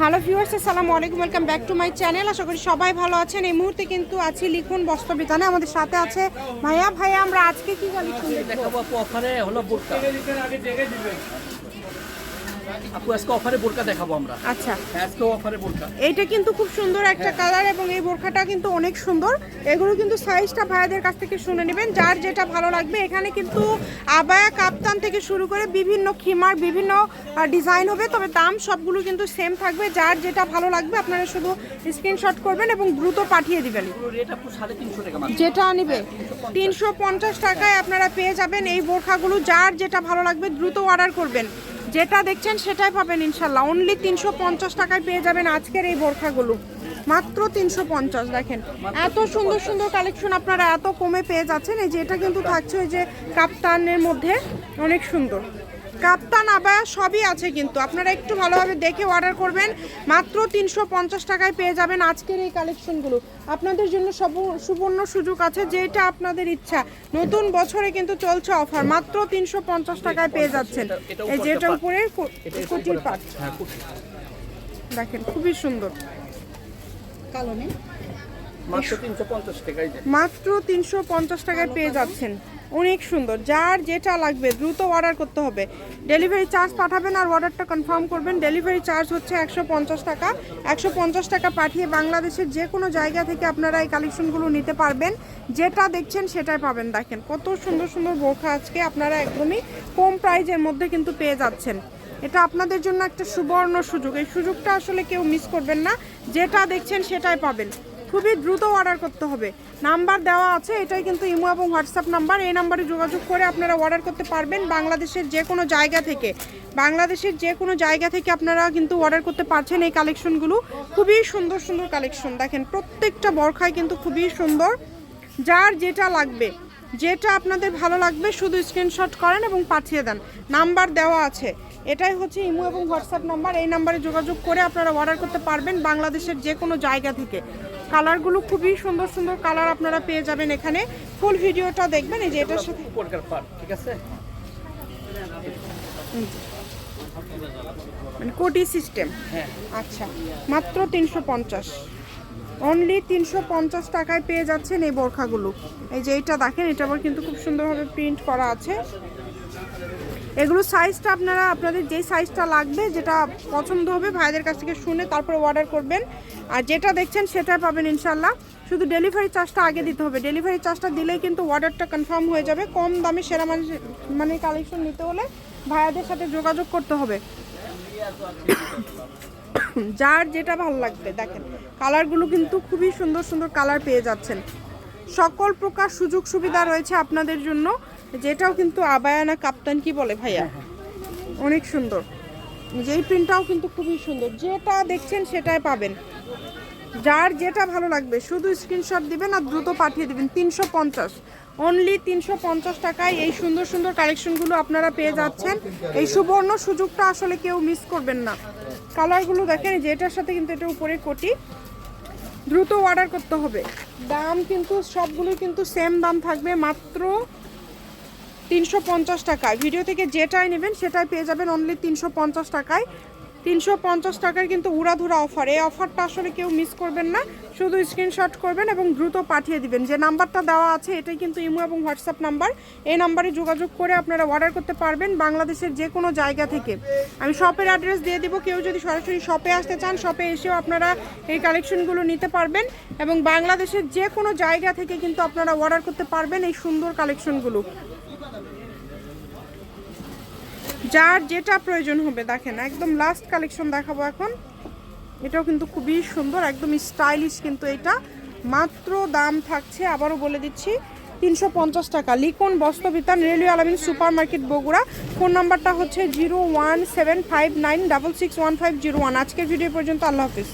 Hello viewers, আসসালামু আলাইকুম, welcome back to my channel. আশা করি সবাই ভালো আছেন। এই মুহূর্তে কিন্তু আছি লিখুন বস্ত্র বিতানে। আমাদের সাথে আছে ভাইয়া। ভাইয়া, আমরা আজকে কি কালেকশন দেখব অফারে হলো বোরকা। আপু আজকে অফারে বোরকা দেখাবো আমরা। আচ্ছা। হ্যাঁ, আজকে অফারে বোরকা। এইটা কিন্তু খুব সুন্দর একটা কালার এবং এই বোরখাটা কিন্তু অনেক সুন্দর। এগুলো কিন্তু সাইজটা ভাইয়াদের কাছ থেকে শুনে নেবেন। যার যেটা ভালো লাগবে এখানে কিন্তু আবায়া কাপ্তান থেকে শুরু করে বিভিন্ন খিমার বিভিন্ন ডিজাইন হবে। তবে দাম সবগুলো কিন্তু সেম থাকবে। যার যেটা ভালো লাগবে আপনারা শুধু স্ক্রিনশট করবেন এবং দ্রুত পাঠিয়ে দিবেন। যেটা নিবে তিনশো পঞ্চাশ। টাকায় আপনারা পেয়ে যাবেন এই বোরখাগুলো। যার যেটা ভালো লাগবে দ্রুত অর্ডার করবেন। যেটা দেখছেন সেটাই পাবেন ইনশাল্লাহ। অনলি তিনশো পঞ্চাশ টাকায় পেয়ে যাবেন আজকের এই বোরখাগুলো। মাত্র তিনশো পঞ্চাশ, দেখেন। এত সুন্দর সুন্দর কালেকশন আপনারা এত কমে পেয়ে যাচ্ছেন। এই যে এটা কিন্তু থাকছে ওই যে কাপ্তানের মধ্যে, অনেক সুন্দর। কাপ্তান আবায়া সবই আছে কিন্তু। আপনারা একটু ভালোভাবে দেখে অর্ডার করবেন। মাত্র তিনশো পঞ্চাশ টাকায় পেয়ে যাবেন আজকের এই কালেকশনগুলো আপনাদের জন্য সব- সুবর্ণ সুযোগ আছে যেটা আপনাদের ইচ্ছা। নতুন বছরে কিন্তু চলছে অফার মাত্র তিনশো পঞ্চাশ টাকায় পেয়ে যাচ্ছেন। এই যেটা উপরে এটা কুটির পাট। হ্যাঁ দেখেন খুবই সুন্দর। কালো নেই? মাত্র তিনশো পঞ্চাশ টাকায় পেয়ে যাচ্ছেন। অনেক সুন্দর। যার যেটা লাগবে দ্রুত অর্ডার করতে হবে। ডেলিভারি চার্জ পাঠাবেন আর অর্ডারটা কনফার্ম করবেন। ডেলিভারি চার্জ হচ্ছে একশো পঞ্চাশ টাকা। একশো পঞ্চাশ টাকা পাঠিয়ে বাংলাদেশের যে কোনো জায়গা থেকে আপনারা এই কালেকশনগুলো নিতে পারবেন। যেটা দেখছেন সেটাই পাবেন। দেখেন কত সুন্দর সুন্দর বোরখা আজকে আপনারা একদমই কম প্রাইজের মধ্যে কিন্তু পেয়ে যাচ্ছেন। এটা আপনাদের জন্য একটা সুবর্ণ সুযোগ। এই সুযোগটা আসলে কেউ মিস করবেন না। যেটা দেখছেন সেটাই পাবেন। খুবই দ্রুত অর্ডার করতে হবে। নাম্বার দেওয়া আছে, এটাই কিন্তু ইমো এবং হোয়াটসঅ্যাপ নাম্বার এই নাম্বারে যোগাযোগ করে আপনারা অর্ডার করতে পারবেন বাংলাদেশের যে কোনো জায়গা থেকে। বাংলাদেশের যে কোনো জায়গা থেকে আপনারা কিন্তু অর্ডার করতে পারছেন এই কালেকশনগুলো খুবই সুন্দর সুন্দর কালেকশন দেখেন, প্রত্যেকটা বরখায় কিন্তু খুবই সুন্দর। যার যেটা লাগবে, যেটা আপনাদের ভালো লাগবে, শুধু স্ক্রিনশট করেন এবং পাঠিয়ে দেন। নাম্বার দেওয়া আছে। এটাই হচ্ছে ইমো এবং হোয়াটসঅ্যাপ নাম্বার এই নাম্বারে যোগাযোগ করে আপনারা অর্ডার করতে পারবেন বাংলাদেশের যে কোনো জায়গা থেকে। কালারগুলো খুবই সুন্দর সুন্দর কালার আপনারা পেয়ে যাবেন এখানে। ফুল ভিডিওটা দেখবেন এই যে এটার সাথে ঠিক আছে? মানে কোটি সিস্টেম। হ্যাঁ। আচ্ছা মাত্র তিনশো পঞ্চাশ। অনলি তিনশো পঞ্চাশ টাকায় পেয়ে যাচ্ছেন এই বোরখাগুলো। এই যে এইটা দেখেন এটা আবার কিন্তু খুব সুন্দরভাবে প্রিন্ট করা আছে। এগুলো সাইজটা আপনারা, আপনাদের যেই সাইজটা লাগবে, যেটা পছন্দ হবে ভাইদের কাছ থেকে শুনে তারপরে অর্ডার করবেন। আর যেটা দেখছেন সেটা পাবেন ইনশাল্লাহ শুধু ডেলিভারি চার্জটা আগে দিতে হবে। ডেলিভারি চার্জটা দিলেই কিন্তু অর্ডারটা কনফার্ম হয়ে যাবে। কম দামে সেরা মানে মানে কালেকশন নিতে হলে ভাইয়াদের সাথে যোগাযোগ করতে হবে। যার যেটা ভালো লাগবে, দেখেন। কালারগুলো কিন্তু খুবই সুন্দর সুন্দর কালার পেয়ে যাচ্ছেন। সকল প্রকার সুযোগ সুবিধা রয়েছে আপনাদের জন্য। যেটাও কিন্তু আবায়ানা কাপ্তান কি বলে ভাইয়া? অনেক সুন্দর। যেই প্রিন্টটাও কিন্তু খুবই সুন্দর। যেটা দেখছেন সেটাই পাবেন। যার যেটা ভালো লাগবে শুধু স্ক্রিনশট দিবেন আর দ্রুত পাঠিয়ে দিবেন। তিনশো পঞ্চাশ। অনলি তিনশো পঞ্চাশ টাকায় এই সুন্দর সুন্দর কালেকশনগুলো আপনারা পেয়ে যাচ্ছেন। এই সুবর্ণ সুযোগটা আসলে কেউ মিস করবেন না। কালারগুলো দেখেন যে এটার সাথে কিন্তু এটা উপরে কোটি। দ্রুত অর্ডার করতে হবে। দাম কিন্তু সবগুলোই কিন্তু সেম দাম থাকবে। মাত্র তিনশো পঞ্চাশ টাকায়। ভিডিও থেকে যেটাই নেবেন, সেটাই পেয়ে যাবেন অনলি তিনশো পঞ্চাশ টাকায়। তিনশো পঞ্চাশ টাকার কিন্তু উড়াধুরা অফার এই অফারটা আসলে কেউ মিস করবেন না। শুধু স্ক্রিনশট করবেন এবং দ্রুত পাঠিয়ে দিবেন। যে নাম্বারটা দেওয়া আছে, এটাই কিন্তু ইমো এবং হোয়াটসঅ্যাপ নাম্বার। এই নাম্বারে যোগাযোগ করে আপনারা অর্ডার করতে পারবেন বাংলাদেশের যে কোনো জায়গা থেকে। আমি শপের অ্যাড্রেস দিয়ে দিব। কেউ যদি সরাসরি শপে আসতে চান শপে এসেও আপনারা এই কালেকশনগুলো নিতে পারবেন এবং বাংলাদেশের যে কোনো জায়গা থেকে কিন্তু আপনারা অর্ডার করতে পারবেন এই সুন্দর কালেকশনগুলো যার যেটা প্রয়োজন হবে দেখেন, একদম লাস্ট কালেকশন দেখাবো এখন। এটাও কিন্তু খুবই সুন্দর, একদম স্টাইলিশ কিন্তু এটা। মাত্র দাম থাকছে, আবারও বলে দিচ্ছি, তিনশো পঞ্চাশ টাকা। Likon Bastrabitan railway Alamin super market Bogura. Phone নাম্বারটা হচ্ছে zero one seven five nine double six one five zero one. আজকের ভিডিও পর্যন্ত আল্লাহ হাফিজ।